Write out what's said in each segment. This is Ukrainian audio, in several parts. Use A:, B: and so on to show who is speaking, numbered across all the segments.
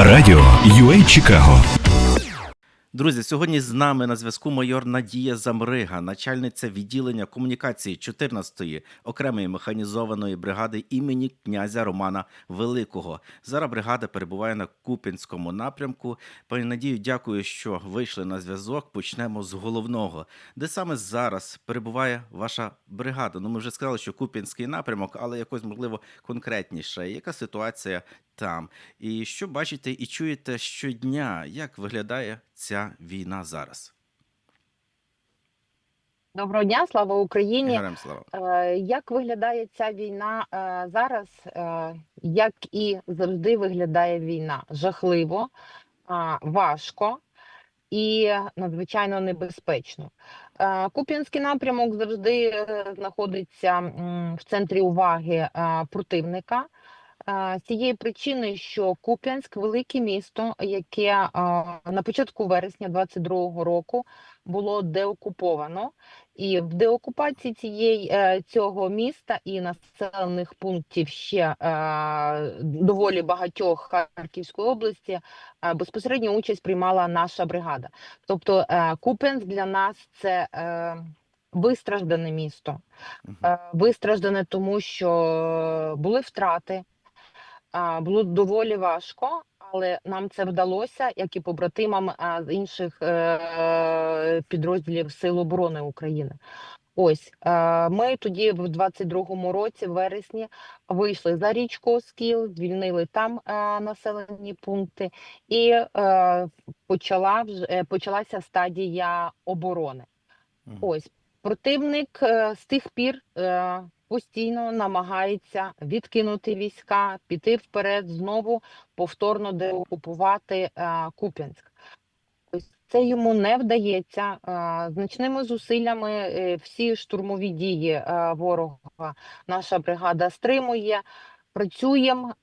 A: Радіо UA Чикаго.
B: Друзі, сьогодні з нами на зв'язку майор Надія Замрига, начальниця відділення комунікації 14-ї окремої механізованої бригади імені князя Романа Великого. Зараз бригада перебуває на Купінському напрямку. Пані Надію, дякую, що вийшли на зв'язок. Почнемо з головного. Де саме зараз перебуває ваша бригада? Ну, ми вже сказали, що Купінський напрямок, але якось можливо конкретніше. Яка ситуація там? І що бачите і чуєте щодня? Як виглядає ця війна зараз?
C: Доброго дня, слава Україні.
B: Слава.
C: Е, Як виглядає ця війна е, зараз? Е, Як і завжди виглядає війна? Жахливо, важко і надзвичайно небезпечно. Куп'янський напрямок завжди знаходиться в центрі уваги противника. З цієї причини, що Куп'янськ велике місто, яке на початку вересня 22-го року було деокуповано. І в деокупації цієї е, цього міста і населених пунктів ще е, доволі багатьох Харківської області е, безпосередньо участь приймала наша бригада. Тобто Куп'янськ для нас це вистраждане місто. Вистраждане, тому що були втрати, було доволі важко, але нам це вдалося, як і побратимам з інших е, підрозділів Сил оборони України. Ось е, ми тоді, в 22-му році, в вересні, вийшли за річку Оскіл, звільнили там е, населені пункти, і почала почалася стадія оборони. Ось противник з тих пір постійно намагається відкинути війська, піти вперед, знову повторно деокупувати е, Куп'янськ. Це йому не вдається. Е, Значними зусиллями е, всі штурмові дії ворога наша бригада стримує. Працюємо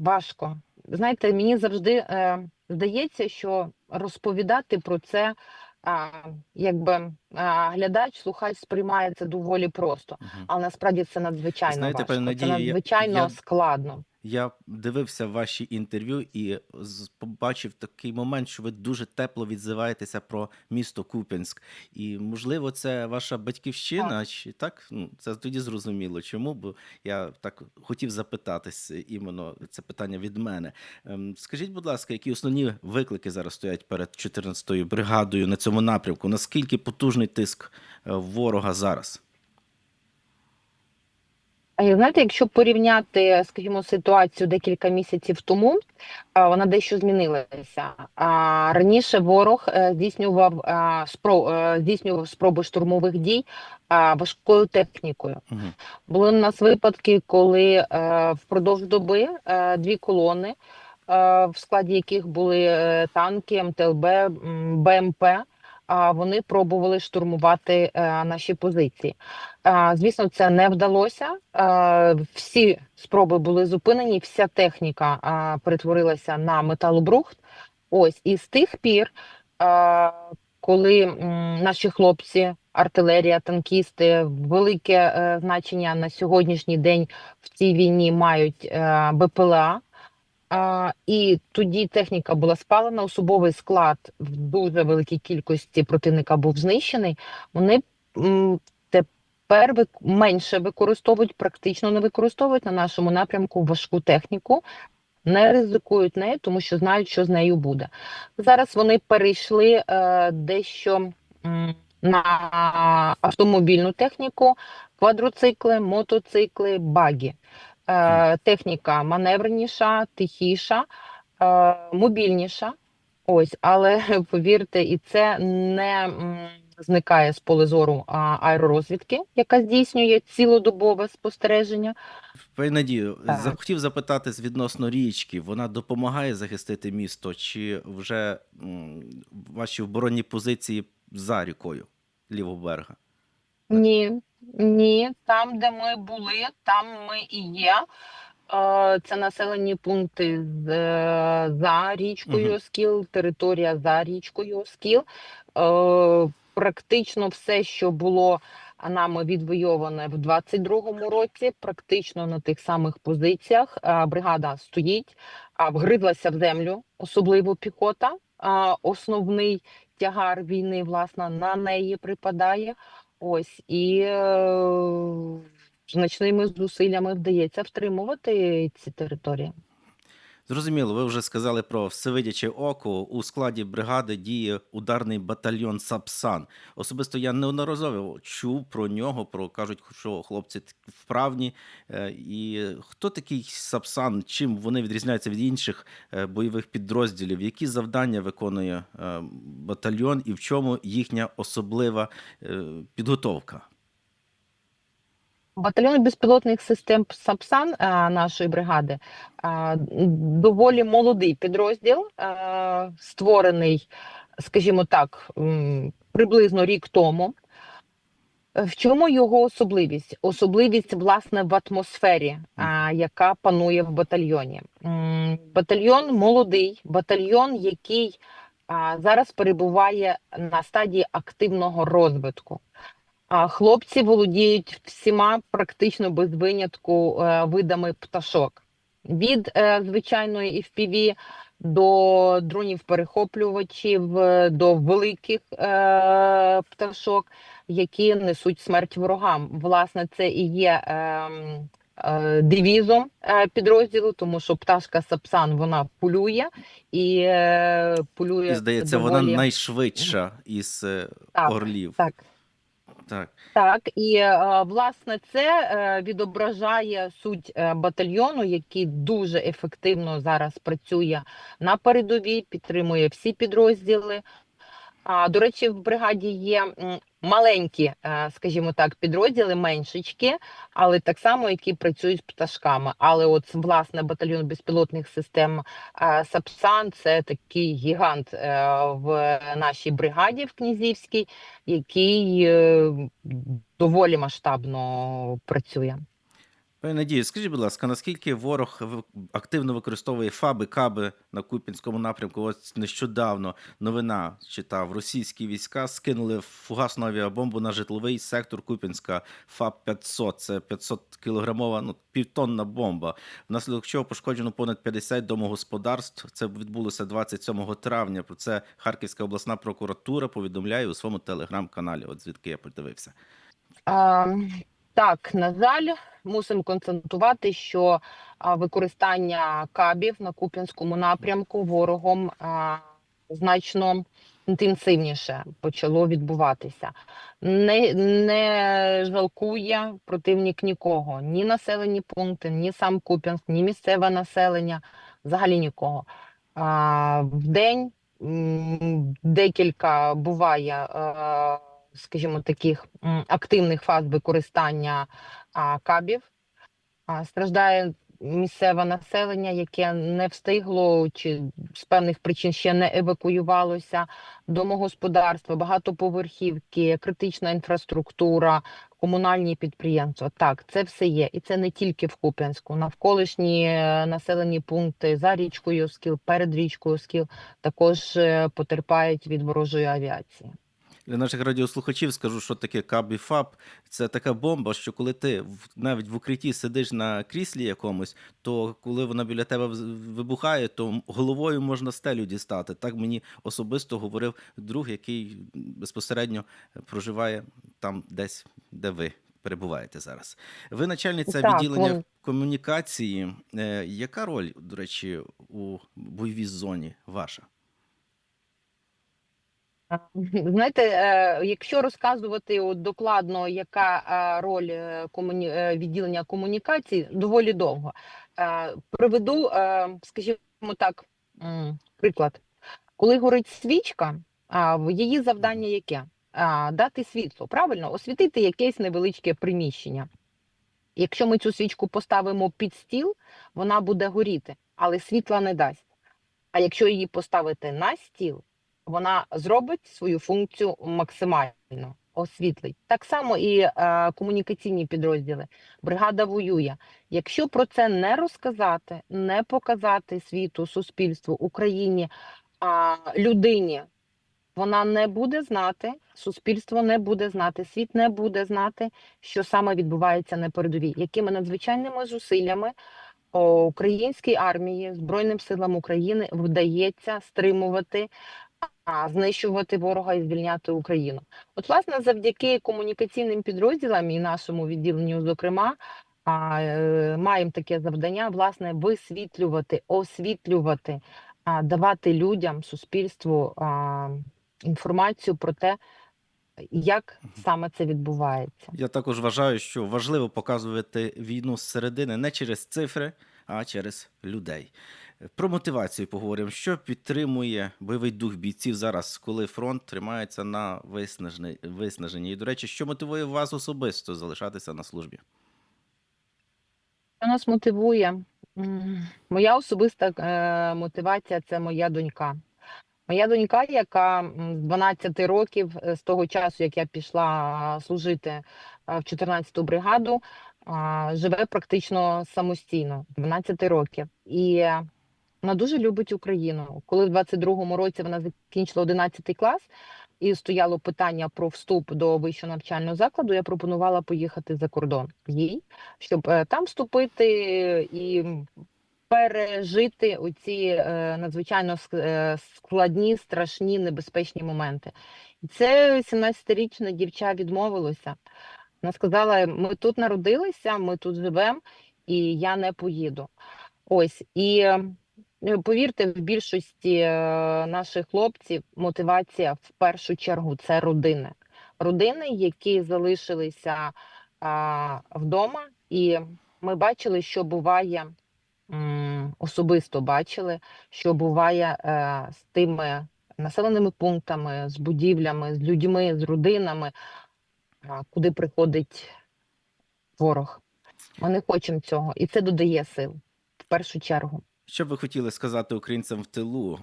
C: важко. Знаєте, мені завжди здається, що розповідати про це якби а, глядач, слухач сприймає це доволі просто, але насправді це надзвичайно
B: Знаєте,
C: важко.
B: пані
C: це
B: Надія,
C: надзвичайно
B: я-
C: складно.
B: Я дивився ваші інтерв'ю і побачив такий момент, що ви дуже тепло відзиваєтеся про місто Куп'янськ. І можливо, це ваша батьківщина, чи так? Ну, це тоді зрозуміло. Чому? Бо я так хотів запитатись іменно це питання від мене. Ем, Скажіть, будь ласка, які основні виклики зараз стоять перед 14-ю бригадою на цьому напрямку? Наскільки потужний тиск е, ворога зараз?
C: Знаєте, якщо порівняти, скажімо, ситуацію декілька місяців тому, вона дещо змінилася. Раніше ворог е, здійснював спро- е, здійснював спроби штурмових дій важкою технікою.
B: Мгм.
C: Були у нас випадки, коли е, впродовж доби дві колони, в складі яких були танки, МТЛБ, БМП, вони пробували штурмувати е, наші позиції. Звісно, це не вдалося. Всі спроби були зупинені, вся техніка перетворилася на металобрухт. Ось і з тих пір, коли наші хлопці, артилерія, танкісти, велике е, значення на сьогоднішній день в цій війні мають е, БПЛА. І тоді техніка була спалена, особовий склад в дуже великій кількості противника був знищений. Вони тепер менше використовують, практично не використовують на нашому напрямку важку техніку, не ризикують нею, тому що знають, що з нею буде. Зараз вони перейшли е, дещо на автомобільну техніку, квадроцикли, мотоцикли, багі. Е, техніка маневреніша, тихіша, е, мобільніша. Ось, але повірте, і це не зникає з поля зору аеророзвідки, яка здійснює цілодобове спостереження.
B: Пані Надію, захотів запитати з відносно річки. Вона допомагає захистити місто, чи вже ваші оборонні позиції за рікою лівого берега?
C: Ні, ні, там, де ми були, там ми і є. Е, Це населені пункти з, е, за річкою
B: Мгм.
C: Оскіл, територія за річкою Оскіл. Е, Практично все, що було нами відвойоване в 22-му році, практично на тих самих позиціях. Бригада стоїть, а, вгризлася в землю, особливо піхота. Основний тягар війни, власне, на неї припадає. Ось і е, значними зусиллями вдається втримувати ці території.
B: Зрозуміло, ви вже сказали про всевидяче око. У складі бригади діє ударний батальйон Сапсан. Особисто я неодноразово чув про нього. Про кажуть, що хлопці вправні. Е, І хто такий Сапсан? Чим вони відрізняються від інших е, бойових підрозділів? Які завдання виконує е, батальйон, і в чому їхня особлива підготовка?
C: Батальйон безпілотних систем Сапсан нашої бригади доволі молодий підрозділ, створений, скажімо так, приблизно рік тому. В чому його особливість? Особливість, власне, в атмосфері, яка панує в батальйоні. Батальйон молодий, батальйон, який зараз перебуває на стадії активного розвитку. А хлопці володіють всіма практично без винятку е, видами пташок. Від е, звичайної FPV до дронів-перехоплювачів, е, до великих е, пташок, які несуть смерть ворогам. Власне, це і є е, е, девізом е, підрозділу, тому що пташка Сапсан вона полює і е, полює.
B: І здається, вона найшвидша із
C: Так,
B: орлів.
C: Так.
B: Так.
C: Так, і е, власне це е, відображає суть е, батальйону, який дуже ефективно зараз працює на передовій, підтримує всі підрозділи. А до речі, в бригаді є маленькі, е, скажімо так, підрозділи, меншечки, але так само, які працюють з пташками. Але от власне батальйон безпілотних систем е, Сапсан це такий гігант е, в нашій бригаді в Князівській, який доволі масштабно працює.
B: Пані Надію, скажіть, будь ласка, наскільки ворог активно використовує фаби, каби на Купінському напрямку? Ось нещодавно новина читав, російські війська скинули фугасну авіабомбу на житловий сектор Купінська ФАБ 500. Це 500 кілограмова, ну півтонна бомба. Внаслідок чого пошкоджено понад 50 домогосподарств. Це відбулося 27 травня. Про це Харківська обласна прокуратура повідомляє у своєму телеграм-каналі. От звідки я подивився.
C: А, так, на жаль, мусимо констатувати, що використання кабів на Куп'янському напрямку ворогом значно інтенсивніше почало відбуватися. Не, не жалкує противник нікого, ні населені пункти, ні сам Куп'янськ, ні місцеве населення, взагалі нікого. В день декілька буває. Скажімо, таких активних фаз використання кабів. Страждає місцеве населення, яке не встигло чи з певних причин ще не евакуювалося, домогосподарства, багатоповерхівки, критична інфраструктура, комунальні підприємства. Так, це все є. І це не тільки в Куп'янську. Навколишні е, населені пункти за річкою Оскіл, перед річкою Оскіл також е, потерпають від ворожої авіації.
B: Для наших радіослухачів скажу, що таке каб і фаб. Це така бомба, що коли ти навіть в укритті сидиш на кріслі якомусь, то коли вона біля тебе вибухає, то головою можна стелю дістати. Так мені особисто говорив друг, який безпосередньо проживає там, десь, де ви перебуваєте зараз. Ви начальниця
C: Так,
B: відділення
C: вон-
B: комунікації. Е, Яка роль, до речі, у бойовій зоні ваша?
C: Знаєте, е, якщо розказувати от докладно, яка е, роль е, комуні... відділення комунікацій, доволі довго. Приведу, скажімо так, приклад. Коли горить свічка, її завдання яке? Дати світло, правильно, освітити якесь невеличке приміщення. Якщо ми цю свічку поставимо під стіл, вона буде горіти, але світла не дасть. А якщо її поставити на стіл, вона зробить свою функцію максимально освітлить. Так само і е, комунікаційні підрозділи. Бригада воює. Якщо про це не розказати, не показати світу, суспільству, Україні, а, людині, вона не буде знати, суспільство не буде знати, світ не буде знати, що саме відбувається на передовій, якими надзвичайними зусиллями українській армії, Збройним силам України вдається стримувати, знищувати ворога і звільняти Україну. От, власне, завдяки комунікаційним підрозділам і нашому відділенню, зокрема, а, е, маємо таке завдання власне висвітлювати, освітлювати, а, давати людям, суспільству а, інформацію про те, як саме це відбувається.
B: Я також вважаю, що важливо показувати війну зсередини не через цифри, а через людей. Про мотивацію поговоримо. Що підтримує бойовий дух бійців зараз, коли фронт тримається на виснаженні? І, до речі, що мотивує вас особисто залишатися на службі?
C: Що нас мотивує? Моя особиста е, мотивація це моя донька. Моя донька, яка з 12 років, е, з того часу, як я пішла служити в 14-ту бригаду, живе практично самостійно, 12 років. І вона дуже любить Україну. Коли в 22-му році вона закінчила 11 клас і стояло питання про вступ до вищого навчального закладу, я пропонувала поїхати за кордон їй, щоб е, там вступити і пережити оці е, надзвичайно е, складні, страшні, небезпечні моменти. І це 17-річна дівча відмовилася. Вона сказала: ми тут народилися, ми тут живемо, і я не поїду. Ось і повірте, в більшості е, наших хлопців мотивація в першу чергу це родини. Родини, які залишилися а, вдома, і ми бачили, що буває м, особисто бачили, що буває е, з тими населеними пунктами, з будівлями, з людьми, з родинами, а, куди приходить ворог. Ми не хочемо цього, і це додає сил в першу чергу.
B: Що ви хотіли сказати українцям в тилу,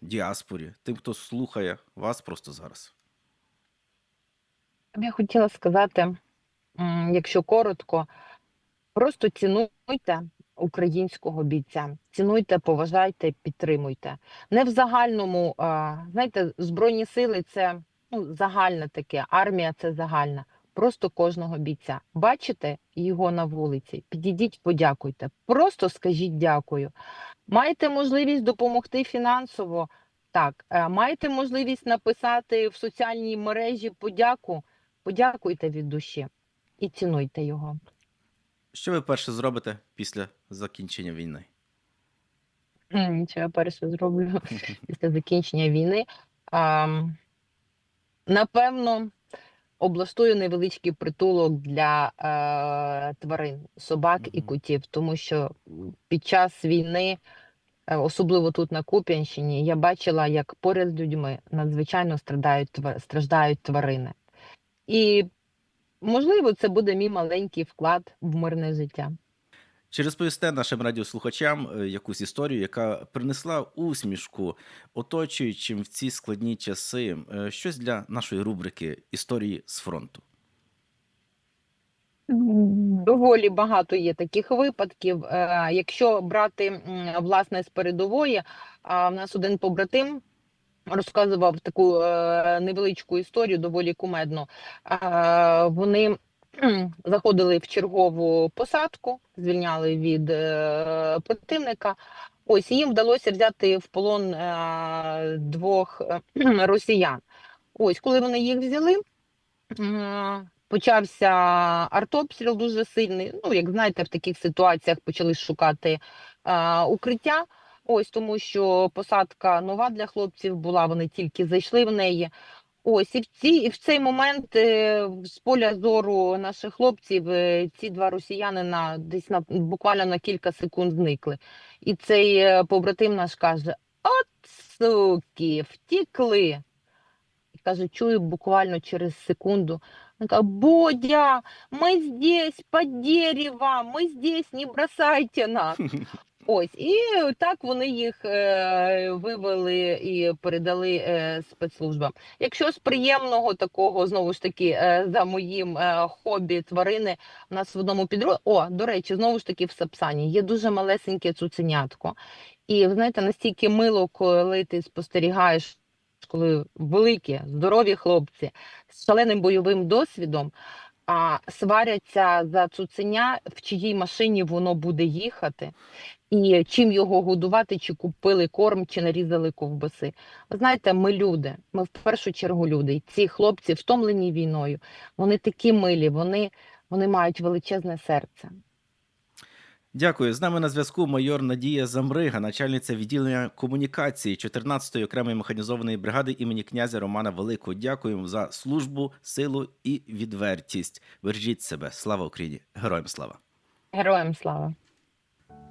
B: діаспорі, тим, хто слухає вас просто зараз?
C: Я хотіла сказати, якщо коротко, просто цінуйте українського бійця, цінуйте, поважайте, підтримуйте. Не в загальному, знаєте, збройні сили це ну, загальне таке, армія це загальна. Просто кожного бійця. Бачите його на вулиці, підійдіть, подякуйте. Просто скажіть дякую. Маєте можливість допомогти фінансово? Так, Е, маєте можливість написати в соціальній мережі подяку? Подякуйте від душі і цінуйте його.
B: Що ви перше зробите після закінчення війни?
C: Що я перше зроблю після закінчення війни? А, напевно, облаштую невеличкий притулок для е, тварин, собак і котів, тому що під час війни, е, особливо тут на Куп'янщині, я бачила, як поряд з людьми надзвичайно страдають, страждають тварини. І, можливо, це буде мій маленький вклад в мирне життя.
B: Чи розповісте нашим радіослухачам е, якусь історію, яка принесла усмішку оточуючим в ці складні часи е, щось для нашої рубрики історії з фронту?
C: Доволі багато є таких випадків. Е, Якщо брати власне з передової, в нас один побратим розказував таку невеличку історію, доволі кумедну. Вони заходили в чергову посадку, звільняли від е, противника. Ось їм вдалося взяти в полон е, двох е, росіян. Ось, коли вони їх взяли. Почався артобстріл дуже сильний. Ну, як знаєте, в таких ситуаціях почали шукати укриття. Ось тому, що посадка нова для хлопців була, вони тільки зайшли в неї. Ось і в ці в цей момент е, з поля зору наших хлопців е, ці два росіянина десь на буквально на кілька секунд зникли. І цей е, побратим наш каже: От суки, втікли. І каже, чую буквально через секунду. Бодя, ми здесь, под деревом, ми здесь, не бросайте нас. Ось, і так вони їх е, вивели і передали е, спецслужбам. Якщо з приємного такого, знову ж таки, е, за моїм е, хобі тварини, у нас в одному підрозділі, о, до речі, знову ж таки в Сапсані є дуже малесеньке цуценятко. І ви знаєте, настільки мило, коли ти спостерігаєш, коли великі, здорові хлопці з шаленим бойовим досвідом а, сваряться за цуценя, в чиїй машині воно буде їхати, і чим його годувати, чи купили корм, чи нарізали ковбаси. Ви знаєте, ми люди, ми в першу чергу люди. І ці хлопці втомлені війною, вони такі милі, вони, вони мають величезне серце.
B: Дякую. З нами на зв'язку майор Надія Замрига, начальниця відділення комунікації 14-ї окремої механізованої бригади імені князя Романа Великого. Дякуємо за службу, силу і відвертість. Бережіть себе. Слава Україні! Героям слава!
C: Героям слава!